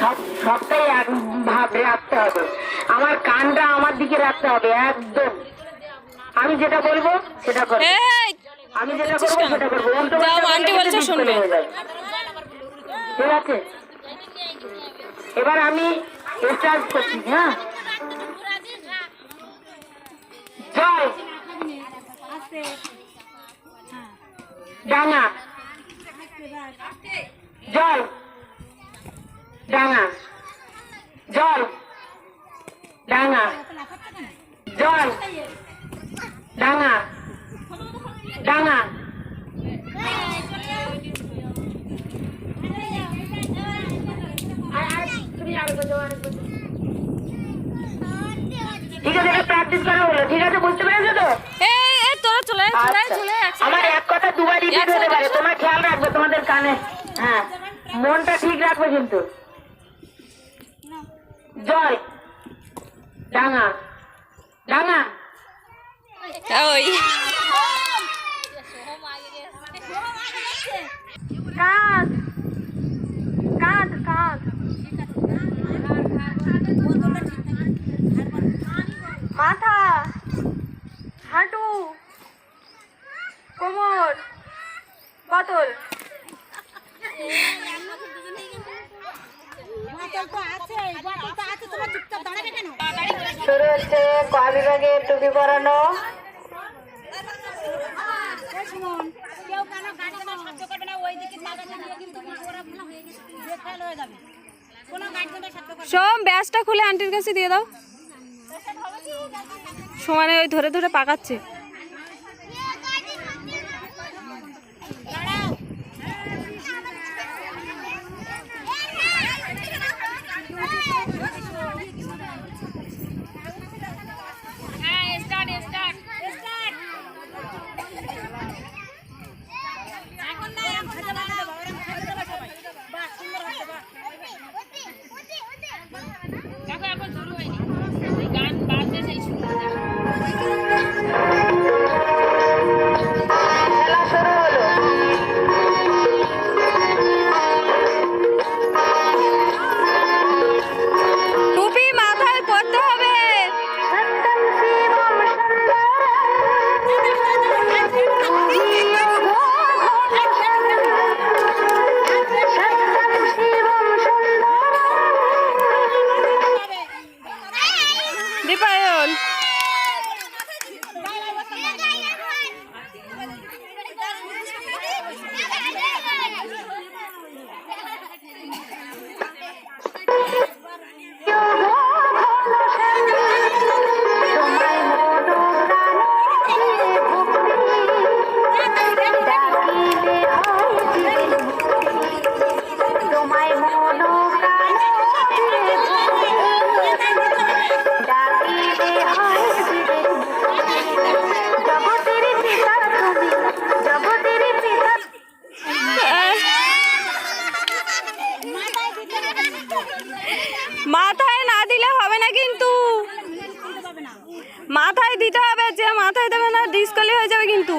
সব সবটাই এক ভাবে রাখতে হবে। আমার কানটা আমার দিকে রাখতে হবে একদম। আমি যেটা বলব সেটা করব। আমি যেটা করব সেটা করব। আন্টি বলছে শুনবে। ঠিক আছে? এবার আমি স্টার্ট করছি হ্যাঁ? জয় ডাঙা জল ডাঙা। জল। ডাঙা। জল। ডাঙা। ডাঙা। ঠিক আছে প্র্যাকটিস করা হলো ঠিক আছে বুঝতে পেরেছ তো? এই এই তোরা চলে চলে আচ্ছা। চলে আমার এক কথা দুবার রিপিট হতে পারে। তোমার খেয়াল রাখবে তোমাদের কানে। হ্যাঁ। মনটা ঠিক রাখবে কিন্তু। জয়। ডাঙা ডাঙা ওই। কাঁধ। মাথা। হাঁটু। কোমর। বোতল। শুরু হচ্ছে ক বিভাগে টুপি পরানো। সোম, ব্যাসটা খুলে আন্টির কাছে দিয়ে দাও। সমানে ওই ধরে ধরে পাকাচ্ছে। মাথায় দিতে হবে যে মাথায় দেবে না ডিসকালি হয়ে যাবে কিন্তু।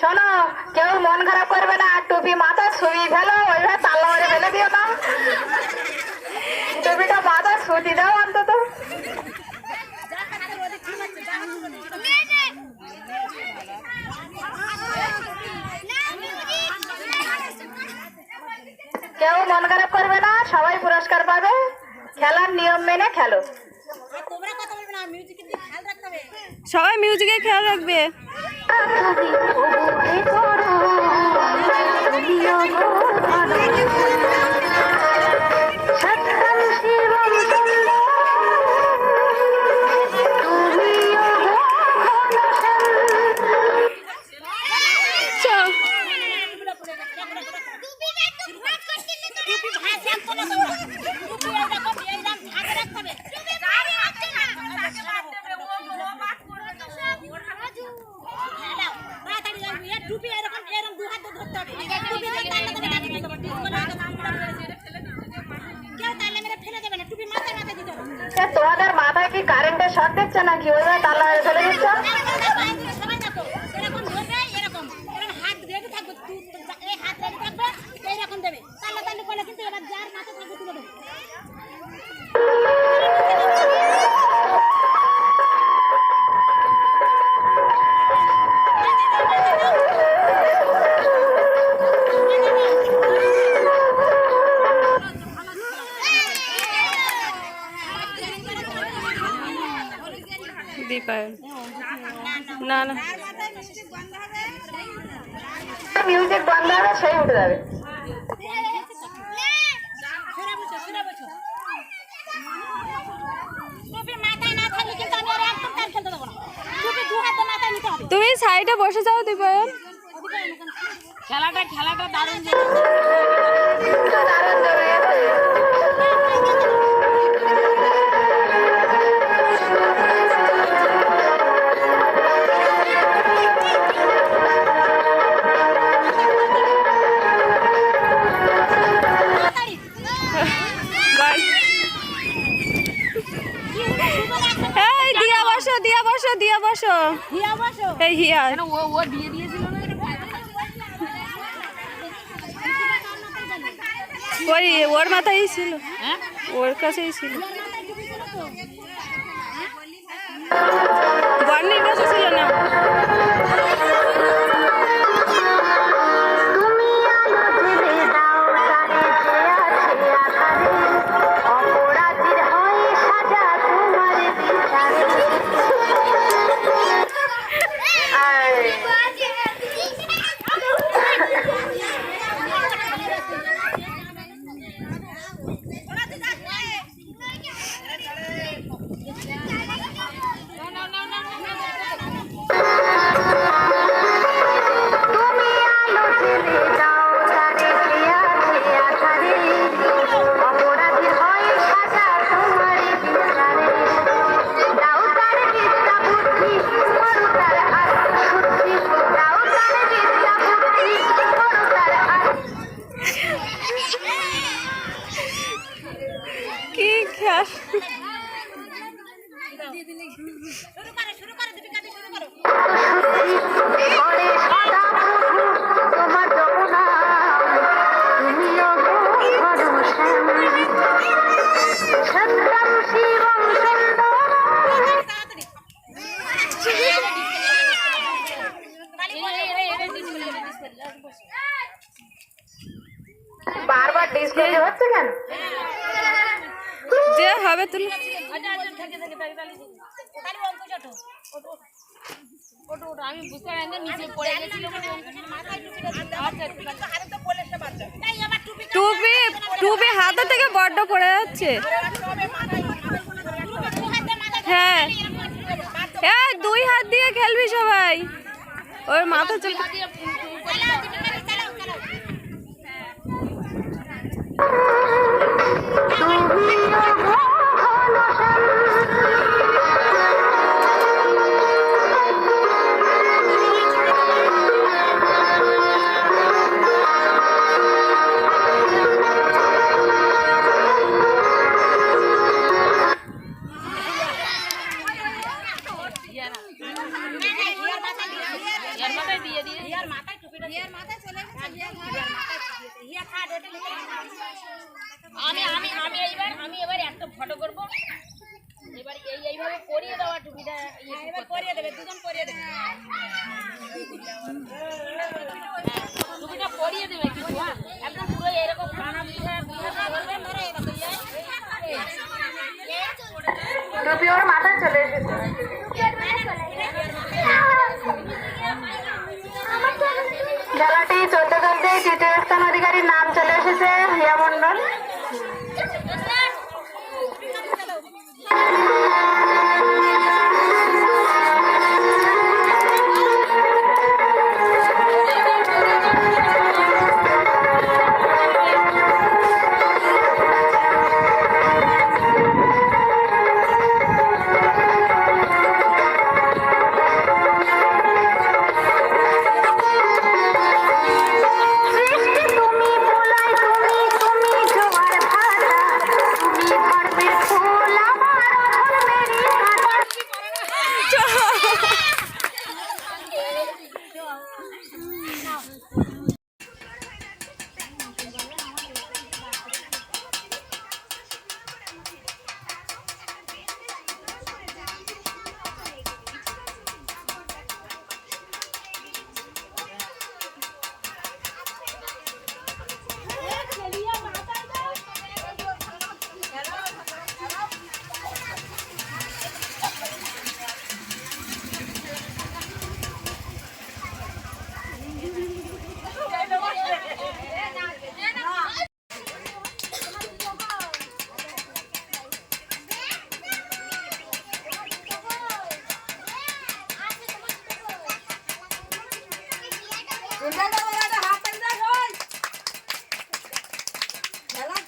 শোনো, কেউ মন খারাপ করবে না, টুপি মাথা ছুঁই ফেলো ওইভাবে তাল্লা মারে ফেলে দিও না। টুপিটা মাথা ছুটি দাও অন্তত। কেউ মন খারাপ করবে না, সবাই পুরস্কার পাবে। খেলার নিয়ম মেনে খেলো। আর তোমরা কথা মিউজিকের খেয়াল সবাই মিউজিকে খেয়াল রাখবে। করো শিবম সুন্দর তুমিও গো চল। টুপি ভাঁজ রাখতো না তোমরা টুপি এইরকম এইরকম ভাঁজ রাখতে হবে তাড়াতাড়ি যাও, এ টুপি এরকম এরকম দু হাত দিয়ে ধরতে হবে টুপি দিয়ে টানলে তবে টানলে দিতে হবে। ডিসকো না, কেউ তাহলে মেরে ফেলে দেবে না টুপি মাথায় মাথায় দিতে হবে সে তোমাদের মাথায় কি কারেন্টের শর্ট দিচ্ছে নাকি? ওইভাবে তালা চলে দিচ্ছ? সাইডে বসে যাও দিব খেলাটা খেলাটা দারুণ দারুণ দিয়া বসো দিয়া বসো। দিয়া বসো। হিয়া। এই হিয়া ওই ওর মাথায় ছিল। ওর কাছেই ছিল। বর্ণির কাছে ছিল না? টুপি টুপি হাতে থেকে বড্ড পড়ে যাচ্ছে। হ্যাঁ। হ্যাঁ দুই হাত দিয়ে খেলবি সবাই। ওর মাথা চলে চালাও, আমি আমি আমি এইবার আমি এবার একটা ফটো করব। এবার এই এইভাবে পরিয়ে দেওয়া টুপিটা এবার পরিয়ে দেবে দুজন পরিয়ে দেবে। টুপিটা পরিয়ে দেবে কিন্তু হ্যাঁ? একদম পুরো এরকম এরকম ইয়ে। টুপি ওর মাথায় চলে এসেছে। খেলাটি চলতে চলতে তৃতীয় স্থান অধিকারীর নাম চলে এসেছে হিয়া মন্ডল।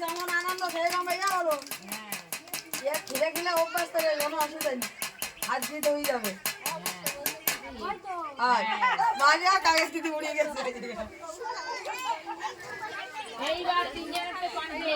যেমন আনন্দ সেই রকম ইয়া হলো খেলে খেলে অভ্যাস থেকে কোনো অসুবিধা নেই হাত দিয়ে হয়ে যাবে আর মারিয়া কাগজ দিদি এইবার তিনজনের পান্ডে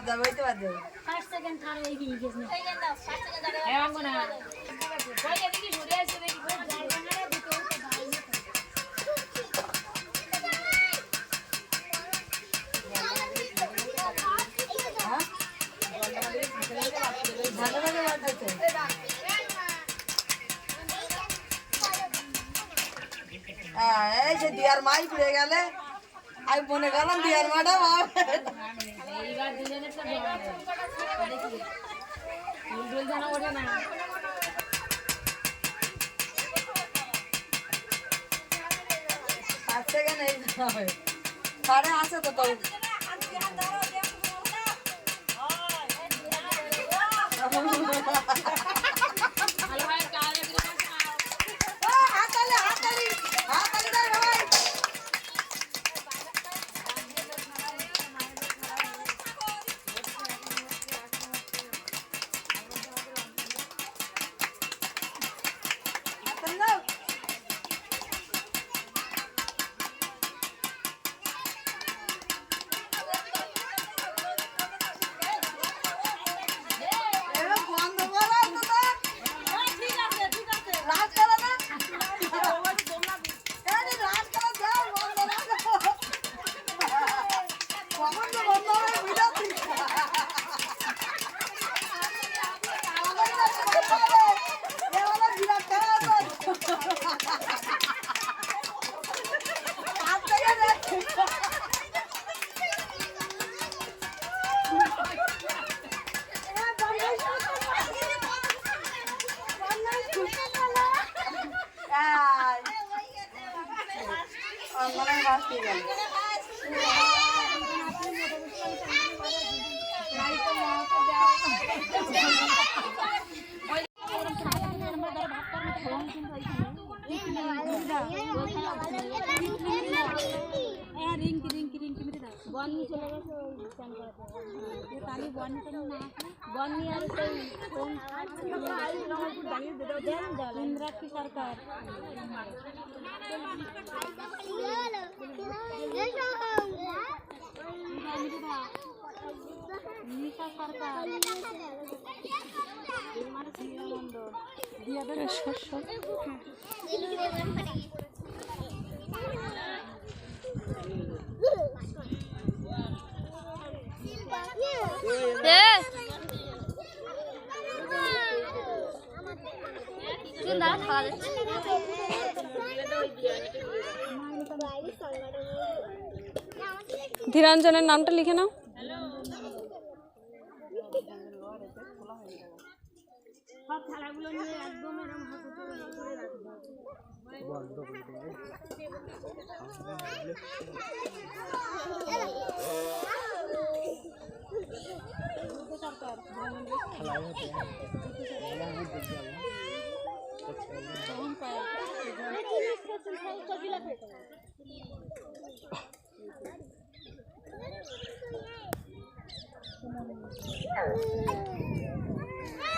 বাদ ফার্স্ট সেকেন্ড থার্ড এই গিয়ে গেছে হ্যাঁ আঙ্গো না কই এদিকে ঘুরে আসছে দেখি কই জায়গা না দুটো ভালো ভালো বাদ যাচ্ছে হ্যাঁ, এই যে দিয়ার মাই ঘুরে গেলে আমি মনে করলাম দিয়ার মাটা সাড়ে আছে তো তো ভালো বন্নি চলে গেছে ওই স্ট্যান্ড করাতে তাহলে বন্নি তো না বন্নি আর সেই কোন ইন্দ্রাক্ষী সরকার। নিশা সরকার। ধীরাঞ্জনের নামটা লিখে নাও। চারাগুলো নিয়ে একদম এরকম করে রাখব। Oh,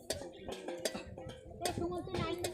রাখবে এ